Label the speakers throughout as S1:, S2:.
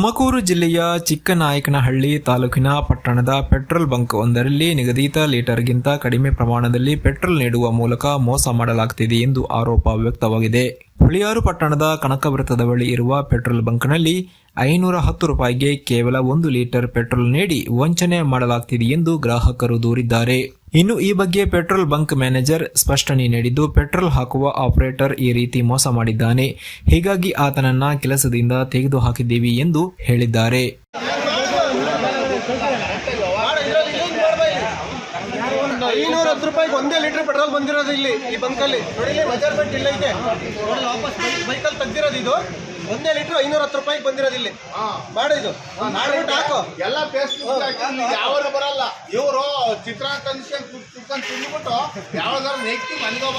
S1: ತುಮಕೂರು ಜಿಲ್ಲೆಯ ಚಿಕ್ಕನಾಯಕನಹಳ್ಳಿ ತಾಲೂಕಿನ ಪಟ್ಟಣದ ಪೆಟ್ರೋಲ್ ಬಂಕ್ ಒಂದರಲ್ಲಿ ನಿಗದಿತ ಲೀಟರ್ಗಿಂತ ಕಡಿಮೆ ಪ್ರಮಾಣದಲ್ಲಿ ಪೆಟ್ರೋಲ್ ನೀಡುವ ಮೂಲಕ ಮೋಸ ಮಾಡಲಾಗುತ್ತಿದೆ ಎಂದು ಆರೋಪ ವ್ಯಕ್ತವಾಗಿದೆ. ಹುಳಿಯಾರು ಪಟ್ಟಣದ ಕನಕವೃತ್ತದ ಬಳಿ ಇರುವ ಪೆಟ್ರೋಲ್ ಬಂಕ್ನಲ್ಲಿ ಐನೂರ ಹತ್ತು ರೂಪಾಯಿಗೆ ಕೇವಲ ಒಂದು ಲೀಟರ್ ಪೆಟ್ರೋಲ್ ನೀಡಿ ವಂಚನೆ ಮಾಡಲಾಗ್ತಿದೆ ಎಂದು ಗ್ರಾಹಕರು ದೂರಿದ್ದಾರೆ. ಇನ್ನು ಈ ಬಗ್ಗೆ ಪೆಟ್ರೋಲ್ ಬಂಕ್ ಮ್ಯಾನೇಜರ್ ಸ್ಪಷ್ಟನೆ ನೀಡಿದ್ದು, ಪೆಟ್ರೋಲ್ ಹಾಕುವ ಆಪರೇಟರ್ ಈ ರೀತಿ ಮೋಸ ಮಾಡಿದ್ದಾನೆ. ಹೀಗಾಗಿ ಆತನನ್ನ ಕೆಲಸದಿಂದ ತೆಗೆದು ಹಾಕಿದ್ದೀವಿ ಎಂದು ಹೇಳಿದ್ದಾರೆ.
S2: ಐನೂರ ಹತ್ತು ರೂಪಾಯಿಗೆ ಒಂದೇ ಲೀಟರ್ ಪೆಟ್ರೋಲ್ ಬಂದಿರೋದು ಇಲ್ಲಿ ಈ ಬಂಕಲ್ಲಿ. ನೋಡಿ ಇಲ್ಲಿ ಮೆಜರ್ಮೆಂಟ್ ಇಲ್ಲ ಇದೆ ನೋಡಿ ವಾಪಸ್ ಬೈಕಲ್ಲಿ ತೆಗ್ದಿರೋದು ಇದು. ಒಂದೇ ಲೀಟರ್ ಐನೂರ ಹತ್ತು ರೂಪಾಯಿಗೆ ಬಂದಿರೋದು ಇಲ್ಲಿ. ಮಾಡಿದ್ದು ಇದು. ಮಾಡ್ಬಿಟ್ಟು ಹಾಕು.
S3: ಎಲ್ಲ ಫೇಸ್ಬುಕ್ ಯಾವಾಗ ಬರಲ್ಲ. ಇವರು ಚಿತ್ರ ಕುತ್ಕೊಂಡು ತಿಂದ್ಬಿಟ್ಟು ಯಾವ್ದಾರು ನೆಕ್ತಿ ಮನೆಗೆ.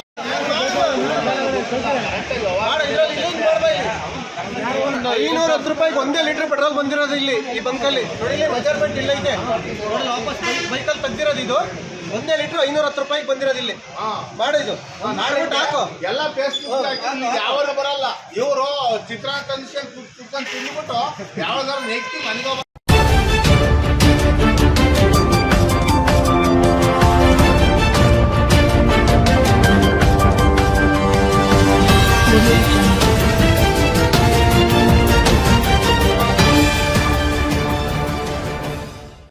S2: ಐನೂರ ಹತ್ತು ರೂಪಾಯಿಗೆ ಒಂದೇ ಲೀಟರ್ ಪೆಟ್ರೋಲ್ ಬಂದಿರೋದು ಇಲ್ಲಿ ಈ ಬಂಕಲ್ಲಿ. ನೋಡಿ ಇಲ್ಲಿ ಮೆಜರ್ಮೆಂಟ್ ಇಲ್ಲ ಇದೆ ನೋಡಿ ವಾಪಸ್ ಬೈಕಲ್ಲಿ ತೆಗ್ದಿರೋದು ಇದು. ಒಂದೇ ಲೀಟರ್ ಐನೂರ ಹತ್ತು ರೂಪಾಯಿಗೆ ಬಂದಿರೋದು ಇಲ್ಲಿ. ಮಾಡು ಇದು ಮಾಡ್ಬಿಟ್ಟು ಹಾಕು.
S3: ಎಲ್ಲ ಪೇಸ್ಟ್ ಯಾವ ಬರಲ್ಲ. ಇವರು ಚಿತ್ರಾನ್ನ ಕುತ್ಕೊಂಡು ತಿಂದ್ಬಿಟ್ಟು ಯಾವ್ದಾರು ನೆಕ್ತಿ ಮನೆಗೆ.